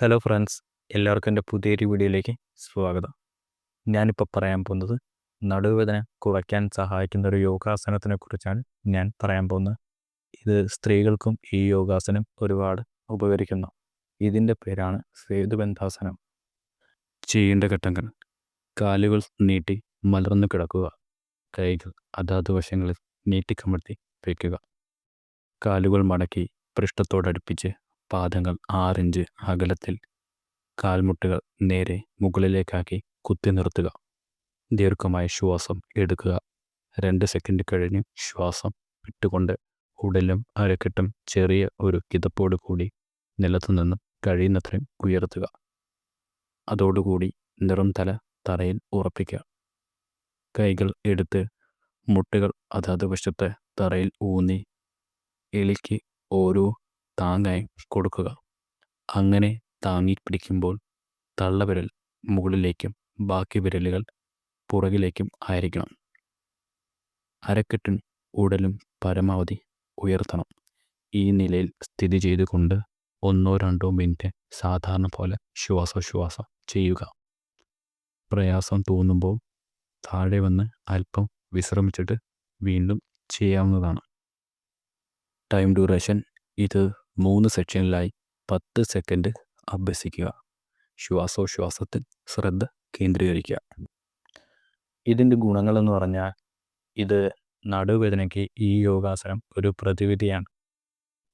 Hello friends എല്ലാവർക്കും എന്റെ പുതിയൊരു വീഡിയോയിലേക്ക് സ്വാഗതം. ഞാനിപ്പോൾ പറയാൻ പോകുന്നത് നടുവേദന കുറയ്ക്കാൻ സഹായിക്കുന്ന ഒരു യോഗാസനത്തിനെ കുറിച്ചാണ് ഞാൻ പറയാൻ പോകുന്നത്. ഇത് സ്ത്രീകൾക്കും ഈ യോഗാസനം ഒരുപാട് ഉപകരിക്കുന്നു. ഇതിന്റെ പേരാണ് സേതുബന്ധാസനം. ചെയ്യേണ്ട ഘട്ടങ്ങൾ. കാലുകൾ നീട്ടി മലർന്നു കിടക്കുക. കൈകൾ അതാത് വശങ്ങളിൽ നീട്ടിക്കമർത്തി വയ്ക്കുക. കാലുകൾ മടക്കി പൃഷ്ഠത്തോടടുപ്പിച്ച് പാദങ്ങൾ ആറിഞ്ച് അകലത്തിൽ കാൽമുട്ടുകൾ നേരെ മുകളിലേക്കാക്കി കുത്തി നിർത്തുക. ദീർഘമായ ശ്വാസം എടുക്കുക. രണ്ട് സെക്കൻഡ് കഴിഞ്ഞ് ശ്വാസം വിട്ടുകൊണ്ട് ഉടലും അരക്കെട്ടും ചെറിയ ഒരു കിതപ്പോട് കൂടി നിലത്തു നിന്നും കഴിയുന്നത്രയും ഉയർത്തുക. അതോടുകൂടി നിറം തല തറയിൽ ഉറപ്പിക്കുക. കൈകൾ എടുത്ത് മുട്ടുകൾ അതാത് വശത്ത് തറയിൽ ഊന്നി എലിക്ക് ഓരോ താങ്ങായി കൊടുക്കുക. അങ്ങനെ താങ്ങി പിടിക്കുമ്പോൾ തള്ളവിരൽ മുകളിലേക്കും ബാക്കി വിരലുകൾ പുറകിലേക്കും ആയിരിക്കണം. അരക്കെട്ടിൻ ഉടലും പരമാവധി ഉയർത്തണം. ഈ നിലയിൽ സ്ഥിതി ചെയ്തുകൊണ്ട് ഒന്നോ രണ്ടോ മിനിറ്റ് സാധാരണ പോലെ ശ്വാസോശ്വാസം ചെയ്യുക. പ്രയാസം തോന്നുമ്പോൾ താഴെ വന്ന് അല്പം വിശ്രമിച്ചിട്ട് വീണ്ടും ചെയ്യാവുന്നതാണ്. ടൈം ഡ്യൂറേഷൻ ഇത് മൂന്ന് സെക്ഷനിലായി പത്ത് സെക്കൻഡ് അഭ്യസിക്കുക. ശ്വാസോശ്വാസത്തിൽ ശ്രദ്ധ കേന്ദ്രീകരിക്കുക. ഇതിന്റെ ഗുണങ്ങളെന്ന് പറഞ്ഞാൽ ഇത് നടുവേദനയ്ക്ക് ഈ യോഗാസനം ഒരു പ്രതിവിധിയാണ്.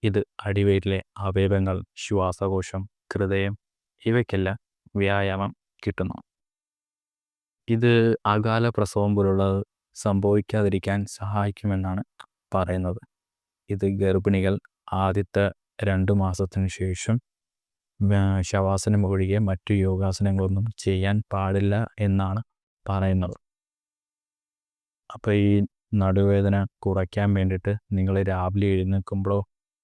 ഇത് അടിവയറ്റിലെ അവയവങ്ങൾ ശ്വാസകോശം ഹൃദയം ഇവയ്ക്കെല്ലാം വ്യായാമം കിട്ടുന്നു. ഇത് അകാല പ്രസവം പോലുള്ളത് സംഭവിക്കാതിരിക്കാൻ സഹായിക്കുമെന്നാണ് പറയുന്നത്. ഇത് ഗർഭിണികൾ ആദ്യത്തെ രണ്ട് മാസത്തിന് ശേഷം ശവാസനം ഒഴികെ മറ്റു യോഗാസനങ്ങളൊന്നും ചെയ്യാൻ പാടില്ല എന്നാണ് പറയുന്നത്. അപ്പോൾ ഈ നടുവേദന കുറയ്ക്കാൻ വേണ്ടിയിട്ട് നിങ്ങൾ രാവിലെ എഴുന്നേൽക്കുമ്പോഴോ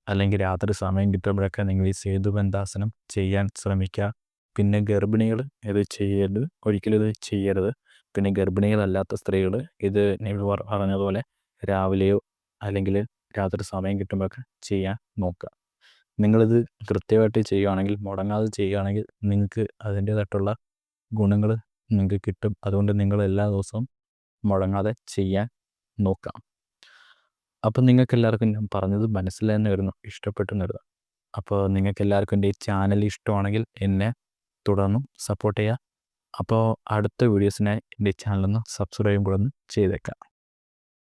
അല്ലെങ്കിൽ രാത്രി സമയം കിട്ടുമ്പോഴൊക്കെ നിങ്ങൾ ഈ സേതുബന്ധാസനം ചെയ്യാൻ ശ്രമിക്കുക. പിന്നെ ഗർഭിണികൾ ഇത് ചെയ്യരുത് ഒരിക്കലും ഇത് ചെയ്യരുത്. പിന്നെ ഗർഭിണികളല്ലാത്ത സ്ത്രീകൾ ഇത് പറഞ്ഞതുപോലെ രാവിലെയോ അല്ലെങ്കിൽ രാത്രി സമയം കിട്ടുമ്പോഴൊക്കെ ചെയ്യാൻ നോക്കുക. നിങ്ങളിത് കൃത്യമായിട്ട് ചെയ്യുകയാണെങ്കിൽ മുടങ്ങാതെ ചെയ്യുകയാണെങ്കിൽ നിങ്ങൾക്ക് അതിന്റേതായിട്ടുള്ള ഗുണങ്ങൾ നിങ്ങൾക്ക് കിട്ടും. അതുകൊണ്ട് നിങ്ങൾ എല്ലാ ദിവസവും മുടങ്ങാതെ ചെയ്യാൻ നോക്കാം. അപ്പം നിങ്ങൾക്ക് എല്ലാവർക്കും ഞാൻ പറഞ്ഞത് മനസ്സിലായെന്ന് വരുന്നു ഇഷ്ടപ്പെട്ടെന്ന് വരുന്നു അപ്പോൾ നിങ്ങൾക്ക് എല്ലാവർക്കും എന്റെ ഈ ചാനൽ ഇഷ്ടമാണെങ്കിൽ എന്നെ തുടർന്നും സപ്പോർട്ട് ചെയ്യുക. അപ്പോൾ അടുത്ത വീഡിയോസിനായി എന്റെ ചാനലൊന്ന് സബ്സ്ക്രൈബും കൂടെ ഒന്ന് ചെയ്തേക്കാം.